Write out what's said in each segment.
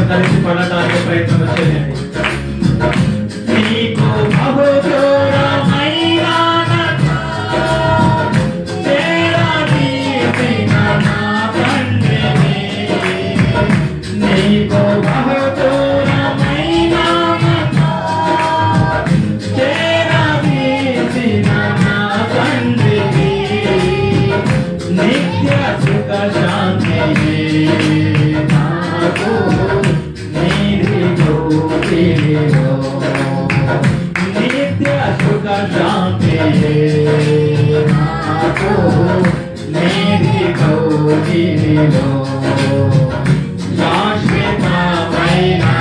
प्रकारे शिकवण्याचा प्रयत्न केले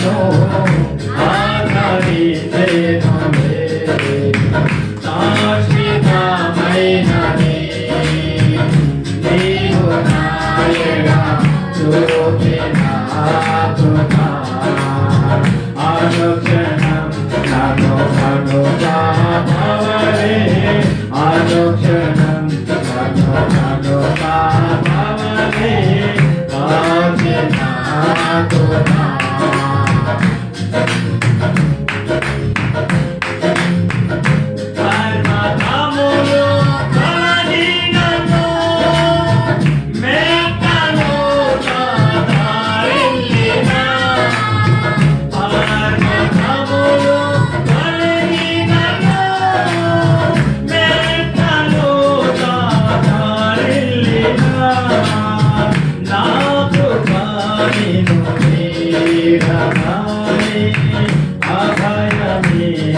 Lord.